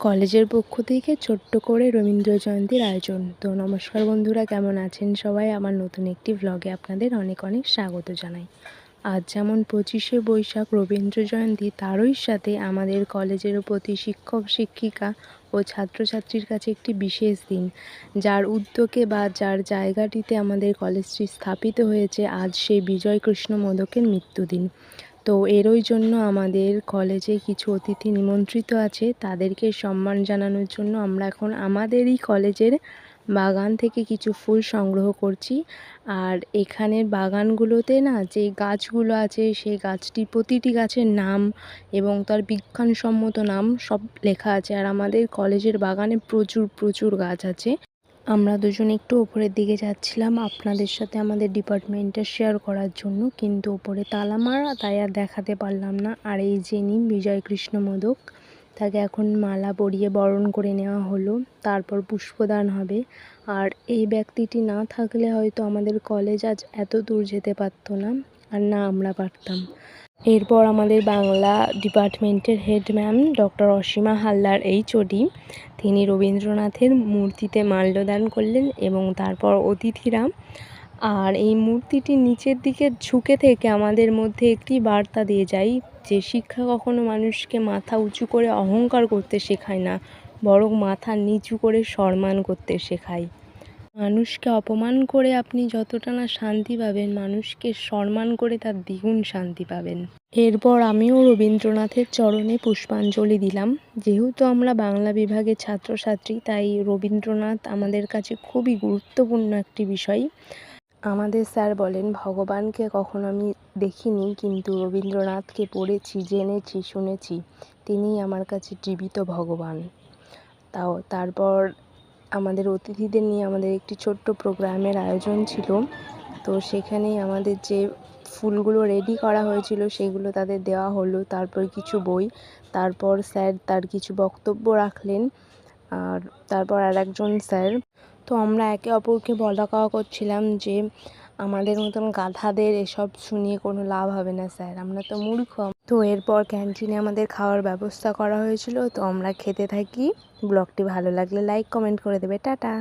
কলেজের পক্ষ থেকে ছোট্ট করে রবীন্দ্র জয়ন্তীর আয়োজন। তো নমস্কার বন্ধুরা, কেমন আছেন সবাই? আমার নতুন একটি ভ্লগে আপনাদের অনেক অনেক স্বাগত জানাই। আজ যেমন পঁচিশে বৈশাখ রবীন্দ্র জয়ন্তী, তারই সাথে আমাদের কলেজের প্রতি শিক্ষক, শিক্ষিকা ও ছাত্রছাত্রীর কাছে একটি বিশেষ দিন। যার উদ্যোগে বা যার জায়গাটিতে আমাদের কলেজটি স্থাপিত হয়েছে, আজ সেই বিজয় কৃষ্ণ মোদকের মৃত্যুদিন। তো এরই জন্য আমাদের কলেজে কিছু অতিথি নিমন্ত্রিত আছে। তাদেরকে সম্মান জানানোর জন্য আমরা এখন আমাদেরই কলেজের বাগান থেকে কিছু ফুল সংগ্রহ করছি। আর এখানের বাগানগুলোতে না যে গাছগুলো আছে, সেই গাছটি প্রতিটি গাছের নাম এবং তার বিজ্ঞানসম্মত নাম সব লেখা আছে। আর আমাদের কলেজের বাগানে প্রচুর প্রচুর গাছ আছে। আমরা দুজন একটু ওপরের দিকে যাচ্ছিলাম আপনাদের সাথে আমাদের ডিপার্টমেন্টটা শেয়ার করার জন্য, কিন্তু ওপরে তালা মারা, তাই আর দেখাতে পারলাম না। আর এই যে নিম বিজয় কৃষ্ণ মোদক। তাকে এখন মালা পরিয়ে বরণ করে নেওয়া হলো, তারপর পুষ্পদান হবে। আর এই ব্যক্তিটি না থাকলে হয়তো আমাদের কলেজ আজ এত দূর যেতে পারতো না, আর না আমরা পারতাম। এরপর আমাদের বাংলা ডিপার্টমেন্টের head ma'am doctor Asima Haldar HOD তিনি রবীন্দ্রনাথের মূর্তিতে মাল্যদান করলেন এবং তারপর অতিথিরা আর এই মূর্তিটির নিচের দিকে ঝুঁকে থেকে আমাদের মধ্যে একটি বার্তা দিয়ে যায় যে শিক্ষা কখনো মানুষকে মাথা উঁচু করে অহংকার করতে শেখায় না, বরং মাথা নিচু করে সম্মান করতে শেখায়। মানুষকে অপমান করে আপনি যতটা না শান্তি পাবেন, মানুষকে সম্মান করে তার দ্বিগুণ শান্তি পাবেন। এরপর আমিও রবীন্দ্রনাথের চরণে পুষ্পাঞ্জলি দিলাম। যেহেতু আমরা বাংলা বিভাগের ছাত্রছাত্রী, তাই রবীন্দ্রনাথ আমাদের কাছে খুবই গুরুত্বপূর্ণ একটি বিষয়। আমাদের স্যার বলেন, ভগবানকে কখনো আমি দেখিনি, কিন্তু রবীন্দ্রনাথকে পড়েছি, জেনেছি, শুনেছি। তিনিই আমার কাছে জীবিত ভগবান। তাও তারপর আমাদের অতিথিদের নিয়ে আমাদের একটি ছোট্ট প্রোগ্রামের আয়োজন ছিল। তো সেখানেই আমাদের যে ফুলগুলো রেডি করা হয়েছিল, সেগুলো তাদের দেওয়া হলো। তারপর কিছু বই, তারপর স্যার তার কিছু বক্তব্য রাখলেন। আর তারপর আর একজন স্যার তো আমরা একে অপরকে কওয়া করছিলাম যে, আমাদের মতন গাধাদের এসব শুনিয়ে কোনো লাভ হবে না স্যার, আমরা তো মূর্খ। তো এরপর ক্যান্টিনে আমাদের খাওয়ার ব্যবস্থা করা হয়েছিল। তো আমরা খেতে থাকি। ব্লগটি ভালো লাগলে লাইক, কমেন্ট করে দেবে। টাটা।